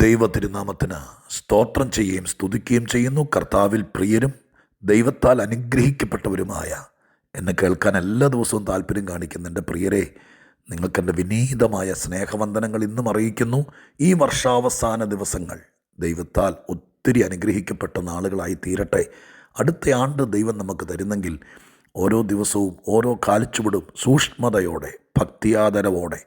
ദൈവ തിരുനാമത്തിന് സ്തോത്രം ചെയ്യുകയും സ്തുതിക്കുകയും ചെയ്യുന്നു. കർത്താവിൽ പ്രിയരും ദൈവത്താൽ അനുഗ്രഹിക്കപ്പെട്ടവരുമായ എന്നെ കേൾക്കാൻ എല്ലാ ദിവസവും താല്പര്യം കാണിക്കുന്ന എന്റെ പ്രിയരെ നിങ്ങൾക്കെന്റെ വിനീതമായ സ്നേഹവന്ദനങ്ങൾ ഇന്നും അറിയിക്കുന്നു. ഈ വർഷാവസാന ദിവസങ്ങൾ ദൈവത്താൽ ഒത്തിരി അനുഗ്രഹിക്കപ്പെട്ട നാളുകളായി തീരട്ടെ. അടുത്ത ആണ്ട് ദൈവം നമുക്ക് തരുന്നെങ്കിൽ ഓരോ ദിവസവും ഓരോ കാൽച്ചുവടും സൂക്ഷ്മതയോടെ ഭക്തിയാദരവോടെ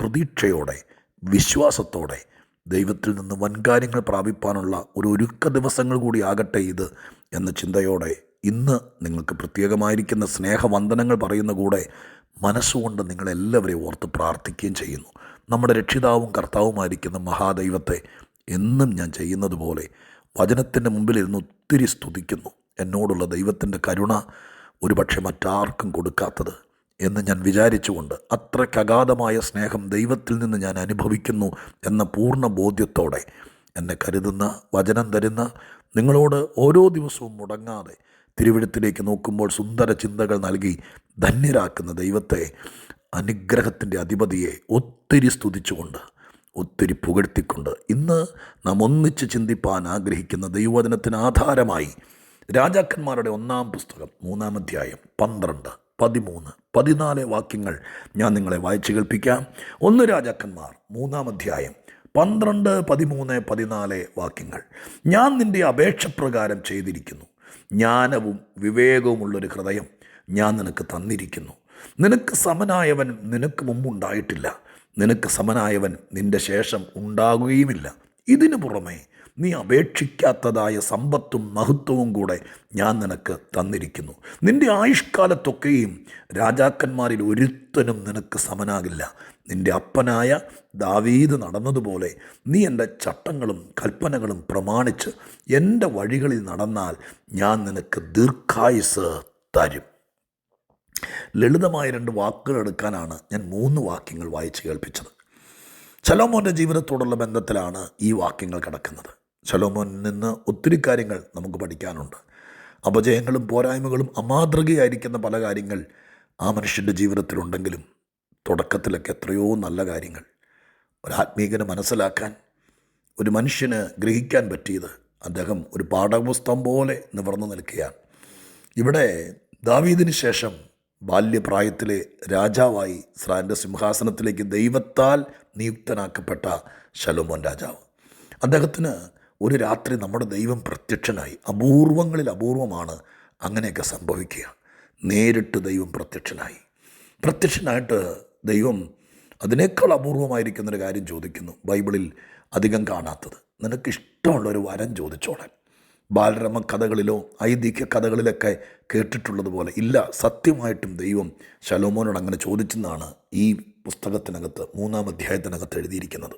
പ്രതീക്ഷയോടെ വിശ്വാസത്തോടെ ദൈവത്തിൽ നിന്ന് വൻകാര്യങ്ങൾ പ്രാപിപ്പാനുള്ള ഒരു ഒരുക്ക ദിവസങ്ങൾ കൂടി ആകട്ടെ ഇത് എന്ന ചിന്തയോടെ ഇന്ന് നിങ്ങൾക്ക് പ്രത്യേകമായിരിക്കുന്ന സ്നേഹവന്ദനങ്ങൾ പറയുന്ന കൂടെ മനസ്സുകൊണ്ട് നിങ്ങളെല്ലാവരെയും ഓർത്ത് പ്രാർത്ഥിക്കുകയും ചെയ്യുന്നു. നമ്മുടെ രക്ഷിതാവും കർത്താവുമായിരിക്കുന്ന മഹാദൈവത്തെ എന്നും ഞാൻ ചെയ്യുന്നത് പോലെ വചനത്തിന്റെ മുമ്പിൽ ഇരുന്ന് ഒത്തിരി സ്തുതിക്കുന്നു. എന്നോടുള്ള ദൈവത്തിന്റെ കരുണ ഒരുപക്ഷെ മറ്റാർക്കും കൊടുക്കാത്തത് എന്ന് ഞാൻ വിചാരിച്ചുകൊണ്ട് അത്രയ്ക്ക് അഗാധമായ സ്നേഹം ദൈവത്തിൽ നിന്ന് ഞാൻ അനുഭവിക്കുന്നു എന്ന പൂർണ ബോധ്യത്തോടെ എന്നെ കരുതുന്ന വചനം തരുന്ന നിങ്ങളോട് ഓരോ ദിവസവും മുടങ്ങാതെ തിരുവിഴത്തിലേക്ക് നോക്കുമ്പോൾ സുന്ദര ചിന്തകൾ നൽകി ധന്യരാക്കുന്ന ദൈവത്തെ അനുഗ്രഹത്തിന്റെ അധിപതിയെ ഒത്തിരി സ്തുതിച്ചുകൊണ്ട് ഒത്തിരി പുകഴ്ത്തിക്കൊണ്ട് ഇന്ന് നാം ഒന്നിച്ച് ചിന്തിപ്പാൻ ആഗ്രഹിക്കുന്ന ദൈവവചനത്തിന് ആധാരമായി രാജാക്കന്മാരുടെ ഒന്നാം പുസ്തകം മൂന്നാം അധ്യായം പന്ത്രണ്ട്. പതിമൂന്ന്. പതിനാല് വാക്യങ്ങൾ ഞാൻ നിങ്ങളെ വായിച്ചു കേൾപ്പിക്കാം. ഒന്ന് രാജാക്കന്മാർ മൂന്നാം അധ്യായം പന്ത്രണ്ട് പതിമൂന്ന് പതിനാല് വാക്യങ്ങൾ. ഞാൻ നിന്റെ അപേക്ഷ പ്രകാരം ചെയ്തിരിക്കുന്നു. ജ്ഞാനവും വിവേകവുമുള്ളൊരു ഹൃദയം ഞാൻ നിനക്ക് തന്നിരിക്കുന്നു. നിനക്ക് സമനായവൻ നിനക്ക് മുമ്പുണ്ടായിട്ടില്ല. നിനക്ക് സമനായവൻ നിന്റെ ശേഷം ഉണ്ടാകുകയുമില്ല. ഇതിനു പുറമെ നീ അപേക്ഷിക്കാത്തതായ സമ്പത്തും മഹത്വവും കൂടെ ഞാൻ നിനക്ക് തന്നിരിക്കുന്നു. നിന്റെ ആയുഷ്കാലത്തൊക്കെയും രാജാക്കന്മാരിൽ ഒരുത്തനും നിനക്ക് സമനാകില്ല. നിന്റെ അപ്പനായ ദാവീദ് നടന്നതുപോലെ നീ എന്റെ ചട്ടങ്ങളും കൽപ്പനകളും പ്രമാണിച്ച് എന്റെ വഴികളിൽ നടന്നാൽ ഞാൻ നിനക്ക് ദീർഘായുസ് തരും. ലളിതമായ രണ്ട് വാക്കുകൾ എടുക്കാനാണ് ഞാൻ മൂന്ന് വാക്യങ്ങൾ വായിച്ച് കേൾപ്പിച്ചത്. ശലോമോന്റെ ജീവിതത്തോടുള്ള ബന്ധത്തിലാണ് ഈ വാക്യങ്ങൾ കിടക്കുന്നത്. ശലോമോനിൽ നിന്ന് ഒത്തിരി കാര്യങ്ങൾ നമുക്ക് പഠിക്കാനുണ്ട്. അപജയങ്ങളും പോരായ്മകളും അമാതൃകയായിരിക്കുന്ന പല കാര്യങ്ങൾ ആ മനുഷ്യന്റെ ജീവിതത്തിലുണ്ടെങ്കിലും തുടക്കത്തിലൊക്കെ എത്രയോ നല്ല കാര്യങ്ങൾ. ഒരാത്മീകനെ മനസ്സിലാക്കാൻ ഒരു മനുഷ്യന് ഗ്രഹിക്കാൻ പറ്റിയത് അദ്ദേഹം ഒരു പാഠപുസ്തകം പോലെ നിവർന്നു നിൽക്കുകയാണ്. ഇവിടെ ദാവീദിന് ശേഷം ബാല്യപ്രായത്തിലെ രാജാവായി ഇസ്രായേലിന്റെ സിംഹാസനത്തിലേക്ക് ദൈവത്താൽ നിയുക്തനാക്കപ്പെട്ട ശലോമോൻ രാജാവ്. അദ്ദേഹത്തിന് ഒരു രാത്രി നമ്മുടെ ദൈവം പ്രത്യക്ഷനായി അപൂർവങ്ങളിൽ അപൂർവമാണ് അങ്ങനെയൊക്കെ സംഭവിക്കുക. നേരിട്ട് ദൈവം പ്രത്യക്ഷനായി. പ്രത്യക്ഷനായിട്ട് ദൈവം അതിനേക്കാൾ അപൂർവമായിരിക്കുന്നൊരു കാര്യം ചോദിക്കുന്നു. ബൈബിളിൽ അധികം കാണാത്തത്. നിനക്ക് ഇഷ്ടമുള്ള ഒരു വരം ചോദിച്ചോളാൻ. ബാലരമ കഥകളിലോ ഐതിഹ്യ കഥകളിലൊക്കെ കേട്ടിട്ടുള്ളതുപോലെ ഇല്ല. സത്യമായിട്ടും ദൈവം ശലോമോനോട് അങ്ങനെ ചോദിച്ചെന്നാണ് ഈ പുസ്തകത്തിനകത്ത് മൂന്നാം അധ്യായത്തിനകത്ത് എഴുതിയിരിക്കുന്നത്.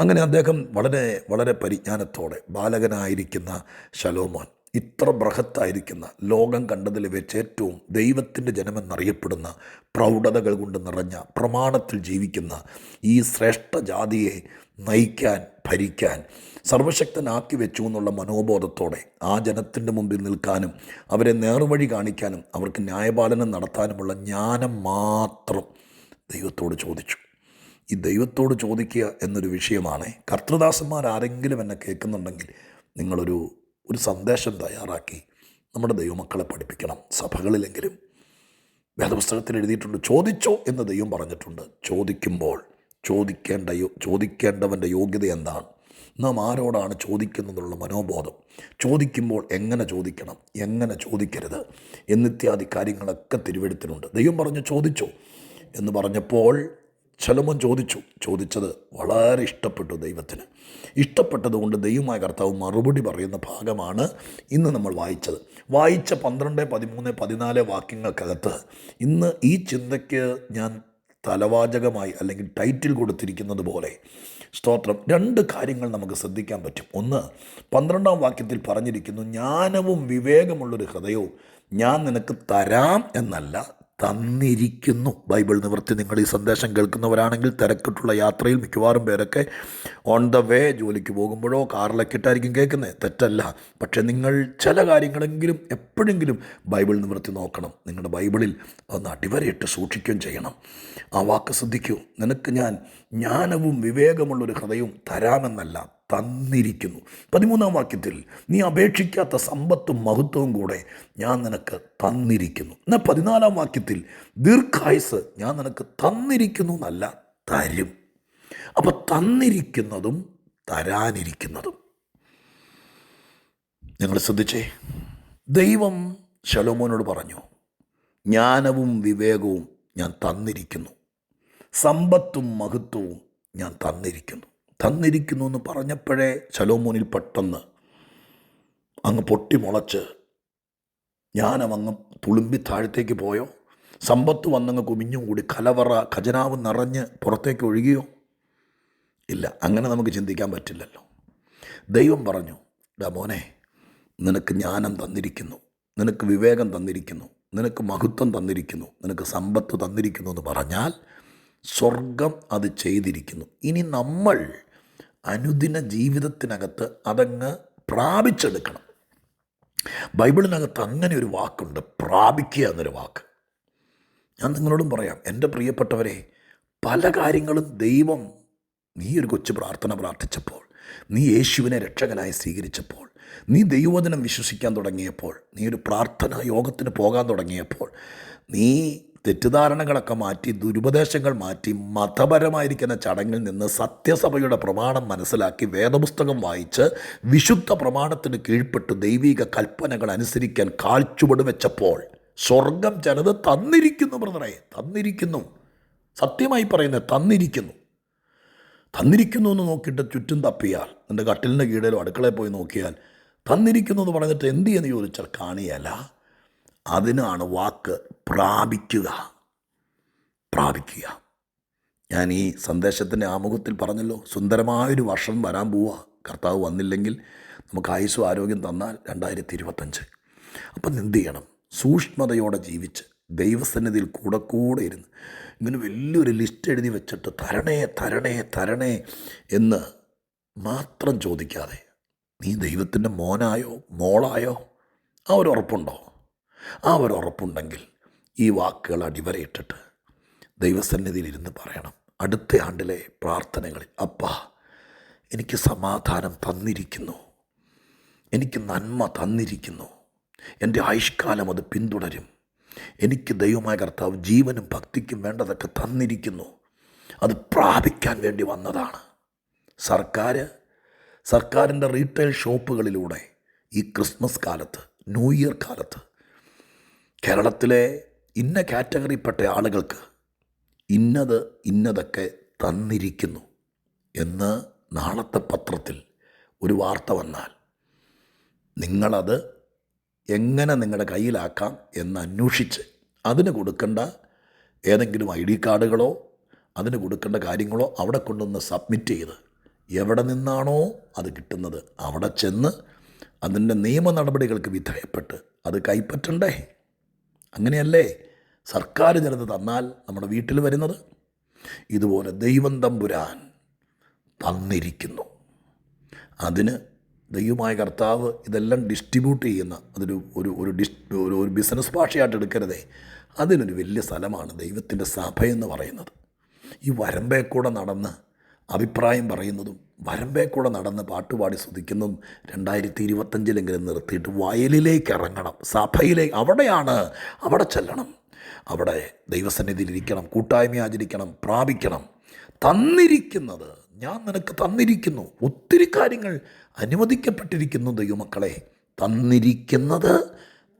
അങ്ങനെ അദ്ദേഹം വളരെ വളരെ പരിജ്ഞാനത്തോടെ ബാലകനായിരിക്കുന്ന ശലോമോൻ ഇത്ര ബൃഹത്തായിരിക്കുന്ന ലോകം കണ്ടതിൽ വെച്ച് ഏറ്റവും ദൈവത്തിന്റെ ജനമെന്നറിയപ്പെടുന്ന പ്രൗഢതകൾ കൊണ്ട് നിറഞ്ഞ പ്രമാണത്തിൽ ജീവിക്കുന്ന ഈ ശ്രേഷ്ഠ ജാതിയെ നയിക്കാൻ ഭരിക്കാൻ സർവശക്തനാക്കി വെച്ചു എന്നുള്ള മനോബോധത്തോടെ ആ ജനത്തിന്റെ മുമ്പിൽ നിൽക്കാനും അവരെ നേർവഴി കാണിക്കാനും അവർക്ക് ന്യായപാലനം നടത്താനുമുള്ള ജ്ഞാനം മാത്രം ദൈവത്തോട് ചോദിച്ചു. ഈ ദൈവത്തോട് ചോദിക്കുക എന്നൊരു വിഷയമാണ്. കർത്തൃദാസന്മാർ ആരെങ്കിലും എന്നെ കേൾക്കുന്നുണ്ടെങ്കിൽ നിങ്ങളൊരു ഒരു സന്ദേശം തയ്യാറാക്കി നമ്മുടെ ദൈവമക്കളെ പഠിപ്പിക്കണം. സഭകളിലെങ്കിലും. വേദപുസ്തകത്തിൽ എഴുതിയിട്ടുണ്ട് ചോദിച്ചോ എന്ന് ദൈവം പറഞ്ഞിട്ടുണ്ട്. ചോദിക്കുമ്പോൾ ചോദിക്കേണ്ട ചോദിക്കേണ്ടവന്റെ യോഗ്യത എന്താണ്? നാം ആരോടാണ് ചോദിക്കുന്നതെന്നുള്ള മനോബോധം. ചോദിക്കുമ്പോൾ എങ്ങനെ ചോദിക്കണം? എങ്ങനെ ചോദിക്കരുത്? എന്നിത്യാദി കാര്യങ്ങളൊക്കെ തിരുവെടുത്തിട്ടുണ്ട് ദൈവം പറഞ്ഞു ചോദിച്ചോ. എന്ന് പറഞ്ഞപ്പോൾ ശലോമോൻ ചോദിച്ചു ചോദിച്ചത് വളരെ ഇഷ്ടപ്പെട്ടു ദൈവത്തിന്. ഇഷ്ടപ്പെട്ടതുകൊണ്ട് ദൈവമായ കർത്താവ് മറുപടി പറയുന്ന ഭാഗമാണ് ഇന്ന് നമ്മൾ വായിച്ചത്. വായിച്ച പന്ത്രണ്ട് പതിമൂന്ന് പതിനാല് വാക്യങ്ങൾക്കകത്ത് ഇന്ന് ഈ ചിന്തയ്ക്ക് ഞാൻ തലവാചകമായി അല്ലെങ്കിൽ ടൈറ്റിൽ കൊടുത്തിരിക്കുന്നത് പോലെ സ്തോത്രം. രണ്ട് കാര്യങ്ങൾ നമുക്ക് ശ്രദ്ധിക്കാൻ പറ്റും. ഒന്ന് പന്ത്രണ്ടാം വാക്യത്തിൽ പറഞ്ഞിരിക്കുന്നു ജ്ഞാനവും വിവേകമുള്ളൊരു ഹൃദയവും ഞാൻ നിനക്ക് തരാം എന്നല്ല തന്നിരിക്കുന്നു. ബൈബിൾ നിവർത്തി നിങ്ങൾ ഈ സന്ദേശം കേൾക്കുന്നവരാണെങ്കിൽ തിരക്കിട്ടുള്ള യാത്രയിൽ മിക്കവാറും പേരൊക്കെ ഓൺ ദ വേ ജോലിക്ക് പോകുമ്പോഴോ കാറിലൊക്കെ ഇട്ടായിരിക്കും കേൾക്കുന്നത് തെറ്റല്ല. പക്ഷേ നിങ്ങൾ ചില കാര്യങ്ങളെങ്കിലും എപ്പോഴെങ്കിലും ബൈബിൾ നിവർത്തി നോക്കണം. നിങ്ങളുടെ ബൈബിളിൽ ഒന്ന് അടിവരയിട്ട് സൂക്ഷിക്കുകയും ചെയ്യണം. ആ വാക്ക് ശ്രദ്ധിക്കൂ. നിനക്ക് ഞാൻ ജ്ഞാനവും വിവേകമുള്ളൊരു ഹൃദയവും തരാമെന്നല്ല. തന്നിരിക്കുന്നു. പതിമൂന്നാം വാക്യത്തിൽ നീ അപേക്ഷിക്കാത്ത സമ്പത്തും മഹത്വവും കൂടെ ഞാൻ നിനക്ക് തന്നിരിക്കുന്നു. എന്നാൽ പതിനാലാം വാക്യത്തിൽ ദീർഘായുസ് ഞാൻ നിനക്ക് തന്നിരിക്കുന്നു എന്നല്ല തരും. അപ്പോൾ തന്നിരിക്കുന്നതും തരാനിരിക്കുന്നതും. നിങ്ങൾ ശ്രദ്ധിച്ചേ ദൈവം ശലോമോനോട് പറഞ്ഞു ജ്ഞാനവും വിവേകവും ഞാൻ തന്നിരിക്കുന്നു. സമ്പത്തും മഹത്വവും ഞാൻ തന്നിരിക്കുന്നു. തന്നിരിക്കുന്നു എന്ന് പറഞ്ഞപ്പോഴേ ശലോമോനിൽ പെട്ടെന്ന് അങ്ങ് പൊട്ടിമുളച്ച് ജ്ഞാനം അങ്ങ് തുളുമ്പി താഴത്തേക്ക് പോയോ? സമ്പത്ത് വന്നങ്ങ് കുമിഞ്ഞും കൂടി കലവറ ഖജനാവ് നിറഞ്ഞ് പുറത്തേക്ക് ഒഴുകിയോ? ഇല്ല അങ്ങനെ നമുക്ക് ചിന്തിക്കാൻ പറ്റില്ലല്ലോ. ദൈവം പറഞ്ഞു ഡാ മോനെ നിനക്ക് ജ്ഞാനം തന്നിരിക്കുന്നു നിനക്ക് വിവേകം തന്നിരിക്കുന്നു നിനക്ക് മഹത്വം തന്നിരിക്കുന്നു നിനക്ക് സമ്പത്ത് തന്നിരിക്കുന്നു എന്ന് പറഞ്ഞാൽ സ്വർഗം അത് ചെയ്തിരിക്കുന്നു. ഇനി നമ്മൾ അനുദിന ജീവിതത്തിനകത്ത് അതങ്ങ് പ്രാപിച്ചെടുക്കണം. ബൈബിളിനകത്ത് അങ്ങനെ ഒരു വാക്കുണ്ട് പ്രാപിക്കുക എന്നൊരു വാക്ക്. ഞാൻ നിങ്ങളോടും പറയാം എന്റെ പ്രിയപ്പെട്ടവരെ പല കാര്യങ്ങളും ദൈവം നീ ഒരു കൊച്ചു പ്രാർത്ഥന പ്രാർത്ഥിച്ചപ്പോൾ നീ യേശുവിനെ രക്ഷകനായി സ്വീകരിച്ചപ്പോൾ നീ ദൈവവചനം വിശ്വസിക്കാൻ തുടങ്ങിയപ്പോൾ നീ ഒരു പ്രാർത്ഥന യോഗത്തിന് പോകാൻ തുടങ്ങിയപ്പോൾ നീ തെറ്റിദ്ധാരണകളൊക്കെ മാറ്റി ദുരുപദേശങ്ങൾ മാറ്റി മതപരമായിരിക്കുന്ന ചടങ്ങിൽ നിന്ന് സത്യസഭയുടെ പ്രമാണം മനസ്സിലാക്കി വേദപുസ്തകം വായിച്ച് വിശുദ്ധ പ്രമാണത്തിന് കീഴ്പ്പെട്ട് ദൈവിക കൽപ്പനകൾ അനുസരിക്കാൻ കാൽച്ചുവട് വെച്ചപ്പോൾ സ്വർഗം ചിലത് തന്നിരിക്കുന്നു ബ്രദറെ തന്നിരിക്കുന്നു. സത്യമായി പറയുന്നത് തന്നിരിക്കുന്നു. തന്നിരിക്കുന്നു എന്ന് നോക്കിയിട്ട് ചുറ്റും തപ്പിയാൽ എന്റെ കട്ടിലിന്റെ കീഴിലോ അടുക്കളയിൽ പോയി നോക്കിയാൽ തന്നിരിക്കുന്നു എന്ന് പറഞ്ഞിട്ട് എന്ത് ചെയ്യുന്നു ചോദിച്ചാൽ കാണിയല്ല. അതിനാണ് വാക്ക് പ്രാപിക്കുക. പ്രാപിക്കുക. ഞാൻ ഈ സന്ദേശത്തിന്റെ ആമുഖത്തിൽ പറഞ്ഞല്ലോ സുന്ദരമായൊരു വർഷം വരാൻ പോവുക. കർത്താവ് വന്നില്ലെങ്കിൽ നമുക്ക് ആയുസ്സും ആരോഗ്യം തന്നാൽ രണ്ടായിരത്തി ഇരുപത്തഞ്ച് അപ്പം എന്ത് ചെയ്യണം? സൂക്ഷ്മതയോടെ ജീവിച്ച് ദൈവസന്നിധിയിൽ കൂടെ കൂടെ ഇരുന്ന് ഇങ്ങനെ വലിയൊരു ലിസ്റ്റ് എഴുതി വെച്ചിട്ട് തരണേ തരണേ തരണേ എന്ന് മാത്രം ചോദിക്കാതെ നീ ദൈവത്തിന്റെ മോനായോ മോളായോ? ആ ഒരു ഉറപ്പുണ്ടോ? ആ ഒരു ഉറപ്പുണ്ടെങ്കിൽ ഈ വാക്കുകൾ അടിവരയിട്ടിട്ട് ദൈവസന്നിധിയിൽ ഇരുന്ന് പറയണം. അടുത്ത ആണ്ടിലെ പ്രാർത്ഥനകളിൽ അപ്പാ എനിക്ക് സമാധാനം തന്നിരിക്കുന്നു. എനിക്ക് നന്മ തന്നിരിക്കുന്നു. എന്റെ ആയുഷ്കാലം അത് പിന്തുടരും. എനിക്ക് ദൈവമായ കർത്താവ് ജീവനും ഭക്തിക്കും വേണ്ടതൊക്കെ തന്നിരിക്കുന്നു. അത് പ്രാപിക്കാൻ വേണ്ടി വന്നതാണ്. സർക്കാർ സർക്കാരിന്റെ റീറ്റെയിൽ ഷോപ്പുകളിലൂടെ ഈ ക്രിസ്മസ് കാലത്ത് ന്യൂ ഇയർ കാലത്ത് കേരളത്തിലെ ഇന്ന കാറ്റഗറിപ്പെട്ട ആളുകൾക്ക് ഇന്നത് ഇന്നതൊക്കെ തന്നിരിക്കുന്നു എന്ന് നാളത്തെ പത്രത്തിൽ ഒരു വാർത്ത വന്നാൽ നിങ്ങളത് എങ്ങനെ നിങ്ങളുടെ കയ്യിലാക്കാം എന്ന് അന്വേഷിച്ച് അതിന് കൊടുക്കേണ്ട ഏതെങ്കിലും ഐ ഡി കാർഡുകളോ അതിന് കൊടുക്കേണ്ട കാര്യങ്ങളോ അവിടെ കൊണ്ടുവന്ന് സബ്മിറ്റ് ചെയ്ത് എവിടെ നിന്നാണോ അത് കിട്ടുന്നത് അവിടെ ചെന്ന് അതിന്റെ നിയമ നടപടികൾക്ക് വിധേയപ്പെട്ട് അത് കൈപ്പറ്റണ്ടേ? അങ്ങനെയല്ലേ? സർക്കാർ ചിലത് തന്നാൽ നമ്മുടെ വീട്ടിൽ വരുന്നത്? ഇതുപോലെ ദൈവം തമ്പുരാൻ തന്നിരിക്കുന്നു. അതിന് ദൈവമായ കർത്താവ് ഇതെല്ലാം ഡിസ്ട്രിബ്യൂട്ട് ചെയ്യുന്ന അതൊരു ഒരു ഒരു ഡിസ് ഒരു ഒരു ബിസിനസ് ഭാഷയായിട്ട് എടുക്കരുതേ. അതിനൊരു വലിയ സ്ഥലമാണ് ദൈവത്തിന്റെ സഭയെന്ന് പറയുന്നത്. ഈ വരമ്പേ കൂടെ നടന്ന് അഭിപ്രായം പറയുന്നതും വരമ്പേ കൂടെ നടന്ന് പാട്ടുപാടി സ്തുതിക്കുന്നതും രണ്ടായിരത്തി ഇരുപത്തഞ്ചിലെങ്കിലും നിർത്തിയിട്ട് വയലിലേക്ക് ഇറങ്ങണം. സഭയിലേക്ക് അവിടെയാണ് അവിടെ ചെല്ലണം. അവിടെ ദൈവസന്നിധിയിൽ ഇരിക്കണം കൂട്ടായ്മ ആചരിക്കണം പ്രാപിക്കണം. തന്നിരിക്കുന്നത് ഞാൻ നിനക്ക് തന്നിരിക്കുന്നു. ഒത്തിരി കാര്യങ്ങൾ അനുവദിക്കപ്പെട്ടിരിക്കുന്നു ദൈവമക്കളെ. തന്നിരിക്കുന്നത്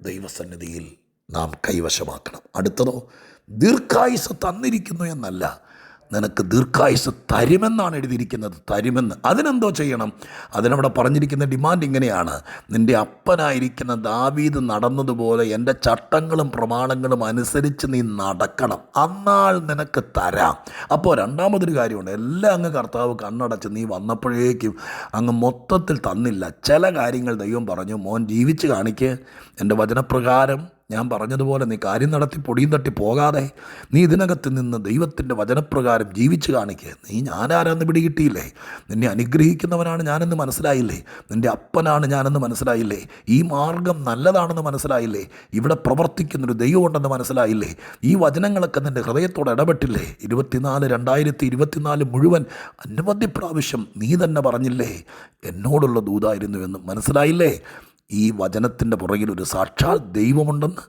ദൈവസന്നിധിയിൽ നാം കൈവശമാക്കണം. അടുത്തതോ ദീർഘായുസ് തന്നിരിക്കുന്നു എന്നല്ല. നിനക്ക് ദീർഘായുസ് തരുമെന്നാണ് എഴുതിയിരിക്കുന്നത്. തരുമെന്ന്. അതിനെന്തോ ചെയ്യണം? അതിനവിടെ പറഞ്ഞിരിക്കുന്ന ഡിമാൻഡ് ഇങ്ങനെയാണ്. നിന്റെ അപ്പനായിരിക്കുന്ന ദാവീദ് നടന്നതുപോലെ എന്റെ ചട്ടങ്ങളും പ്രമാണങ്ങളും അനുസരിച്ച് നീ നടക്കണം. എന്നാൽ നിനക്ക് തരാം. അപ്പോൾ രണ്ടാമതൊരു കാര്യമുണ്ട്. എല്ലാം അങ്ങ് കർത്താവ് കണ്ണടച്ച് നീ വന്നപ്പോഴേക്കും അങ്ങ് മൊത്തത്തിൽ തന്നില്ല. ചില കാര്യങ്ങൾ ദൈവം പറഞ്ഞു മോൻ ജീവിച്ച് കാണിക്ക്. എന്റെ വചനപ്രകാരം ഞാൻ പറഞ്ഞതുപോലെ നീ കാര്യം നടത്തി പൊടിയും തട്ടി പോകാതെ നീ ഇതിനകത്ത് നിന്ന് ദൈവത്തിന്റെ വചനപ്രകാരം ജീവിച്ചു കാണിക്കുക നീ ഞാനാരാന്ന് പിടികിട്ടിയില്ലേ? നിന്നെ അനുഗ്രഹിക്കുന്നവനാണ് ഞാനെന്ന് മനസ്സിലായില്ലേ? നിന്റെ അപ്പനാണ് ഞാനെന്ന് മനസ്സിലായില്ലേ? ഈ മാർഗം നല്ലതാണെന്ന് മനസ്സിലായില്ലേ? ഇവിടെ പ്രവർത്തിക്കുന്നൊരു ദൈവമുണ്ടെന്ന് മനസ്സിലായില്ലേ? ഈ വചനങ്ങളൊക്കെ നിന്റെ ഹൃദയത്തോട് ഇടപെട്ടില്ലേ? ഇരുപത്തിനാല് രണ്ടായിരത്തി ഇരുപത്തിനാല് മുഴുവൻ അനവധി പ്രാവശ്യം നീ തന്നെ പറഞ്ഞില്ലേ? എന്നോടുള്ള ദൂതായിരുന്നുവെന്ന് മനസ്സിലായില്ലേ? ഈ വചനത്തിന്റെ പുറകിൽ ഒരു സാക്ഷാൽ ദൈവമുണ്ടെന്ന്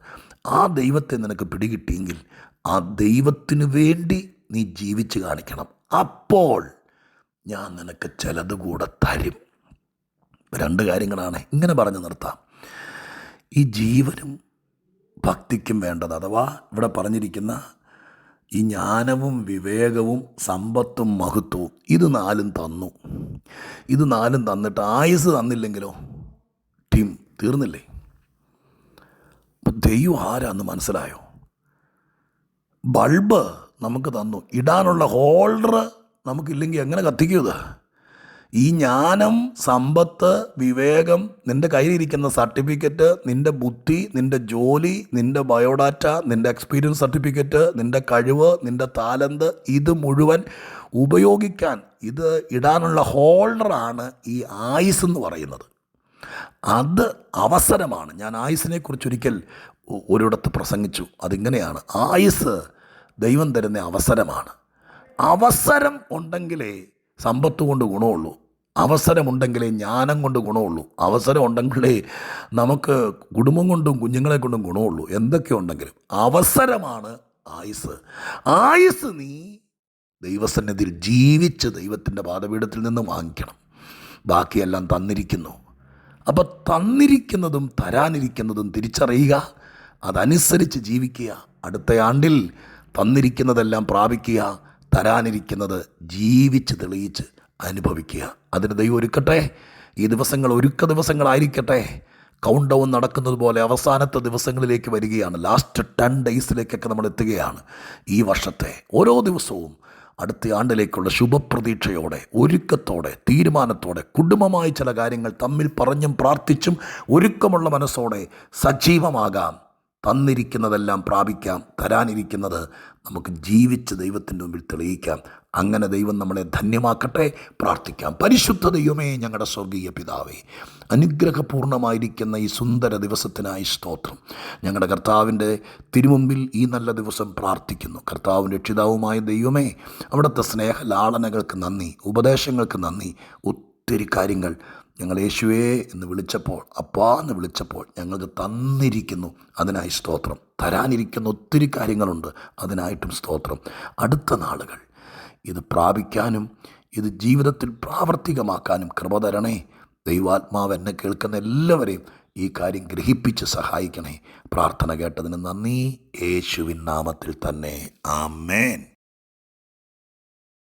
ആ ദൈവത്തെ നിനക്ക് പിടികിട്ടിയെങ്കിൽ ആ ദൈവത്തിന് വേണ്ടി നീ ജീവിച്ച് കാണിക്കണം. അപ്പോൾ ഞാൻ നിനക്ക് ചിലത് കൂടെ തരും. രണ്ട് കാര്യങ്ങളാണ് ഇങ്ങനെ പറഞ്ഞു നിർത്താം. ഈ ജീവനും ഭക്തിക്കും വേണ്ടത് അഥവാ ഇവിടെ പറഞ്ഞിരിക്കുന്ന ഈ ജ്ഞാനവും വിവേകവും സമ്പത്തും മഹത്വവും ഇത് നാലും തന്നു. ഇത് നാലും തന്നിട്ട് ആയുസ് തന്നില്ലെങ്കിലോ? തീർന്നില്ലേ? ദൈവം ആരാന്ന് മനസ്സിലായോ? ബൾബ് നമുക്ക് തന്നു. ഇടാനുള്ള ഹോൾഡർ നമുക്കില്ലെങ്കിൽ എങ്ങനെ കത്തിക്കും ഈ ജ്ഞാനം സമ്പത്ത് വിവേകം നിന്റെ കയ്യിലിരിക്കുന്ന സർട്ടിഫിക്കറ്റ് നിന്റെ ബുദ്ധി നിന്റെ ജോലി നിന്റെ ബയോഡാറ്റ നിന്റെ എക്സ്പീരിയൻസ് സർട്ടിഫിക്കറ്റ് നിന്റെ കഴിവ് നിന്റെ താലന്ത് ഇത് മുഴുവൻ ഉപയോഗിക്കാൻ ഇത് ഇടാനുള്ള ഹോൾഡറാണ് ഈ ആയുസ് എന്ന് പറയുന്നത്. അത് അവസരമാണ്. ഞാൻ ആയുസിനെ കുറിച്ച് ഒരിക്കൽ ഒരിടത്ത് പ്രസംഗിച്ചു. അതിങ്ങനെയാണ്. ആയുസ് ദൈവം തരുന്ന അവസരമാണ്. അവസരം ഉണ്ടെങ്കിലേ സമ്പത്ത് കൊണ്ട് ഗുണമുള്ളൂ. അവസരമുണ്ടെങ്കിലേ ജ്ഞാനം കൊണ്ട് ഗുണമുള്ളൂ. അവസരം ഉണ്ടെങ്കിലേ നമുക്ക് കുടുംബം കൊണ്ടും കുഞ്ഞുങ്ങളെ കൊണ്ടും ഗുണമുള്ളൂ. എന്തൊക്കെ ഉണ്ടെങ്കിലും. അവസരമാണ് ആയുസ് ആയുസ് നീ ദൈവസന്നിധിയിൽ ജീവിച്ച് ദൈവത്തിന്റെ പാതപീഠത്തിൽ നിന്ന് വാങ്ങിക്കണം. ബാക്കിയെല്ലാം തന്നിരിക്കുന്നു. അപ്പോൾ തന്നിരിക്കുന്നതും തരാനിരിക്കുന്നതും തിരിച്ചറിയുക അതനുസരിച്ച് ജീവിക്കുക. അടുത്ത ആണ്ടിൽ തന്നിരിക്കുന്നതെല്ലാം പ്രാപിക്കുക തരാനിരിക്കുന്നത് ജീവിച്ച് തെളിയിച്ച് അനുഭവിക്കുക. അതിന് ദൈവം ഒരുക്കട്ടെ. ഈ ദിവസങ്ങൾ ഒരുക്ക ദിവസങ്ങളായിരിക്കട്ടെ. കൗണ്ട് ഡൗൺ നടക്കുന്നത് പോലെ അവസാനത്തെ ദിവസങ്ങളിലേക്ക് വരികയാണ്. ലാസ്റ്റ് ടെൻ ഡേയ്സിലേക്കൊക്കെ നമ്മൾ എത്തുകയാണ് ഈ വർഷത്തെ. ഓരോ ദിവസവും അടുത്ത ആണ്ടിലേക്കുള്ള ശുഭപ്രതീക്ഷയോടെ ഒരുക്കത്തോടെ തീരുമാനത്തോടെ കുടുംബമായി ചില കാര്യങ്ങൾ തമ്മിൽ പറഞ്ഞും പ്രാർത്ഥിച്ചും ഒരുക്കമുള്ള മനസ്സോടെ സജീവമാകാം. തന്നിരിക്കുന്നതെല്ലാം പ്രാപിക്കാം തരാനിരിക്കുന്നത് നമുക്ക് ജീവിച്ച് ദൈവത്തിന്റെ മുമ്പിൽ തെളിയിക്കാം. അങ്ങനെ ദൈവം നമ്മളെ ധന്യമാക്കട്ടെ പ്രാർത്ഥിക്കാം. പരിശുദ്ധ ദൈവമേ ഞങ്ങളുടെ സ്വർഗീയ പിതാവേ അനുഗ്രഹപൂർണമായിരിക്കുന്ന ഈ സുന്ദര ദിവസത്തിനായി സ്തോത്രം. ഞങ്ങളുടെ കർത്താവിന്റെ തിരുമുമ്പിൽ ഈ നല്ല ദിവസം പ്രാർത്ഥിക്കുന്നു. കർത്താവും രക്ഷിതാവുമായ ദൈവമേ അവിടുത്തെ സ്നേഹലാളനകൾക്ക് നന്ദി ഉപദേശങ്ങൾക്ക് നന്ദി ഒത്തിരി കാര്യങ്ങൾ ഞങ്ങൾ യേശുവേ എന്ന് വിളിച്ചപ്പോൾ അപ്പാ എന്ന് വിളിച്ചപ്പോൾ ഞങ്ങൾക്ക് തന്നിരിക്കുന്നു. അതിനായി സ്തോത്രം. തരാനിരിക്കുന്ന ഒത്തിരി കാര്യങ്ങളുണ്ട്. അതിനായിട്ടും സ്തോത്രം. അടുത്ത നാളുകൾ. ഇത് പ്രാപിക്കാനും ഇത് ജീവിതത്തിൽ പ്രാവർത്തികമാക്കാനും കൃപ തരണേ. ദൈവാത്മാവ് എന്നെ കേൾക്കുന്ന എല്ലാവരെയും ഈ കാര്യം ഗ്രഹിപ്പിച്ച് സഹായിക്കണേ. പ്രാർത്ഥന കേട്ടതിന് നന്ദി. യേശുവിൻ നാമത്തിൽ തന്നെ. ആമേൻ.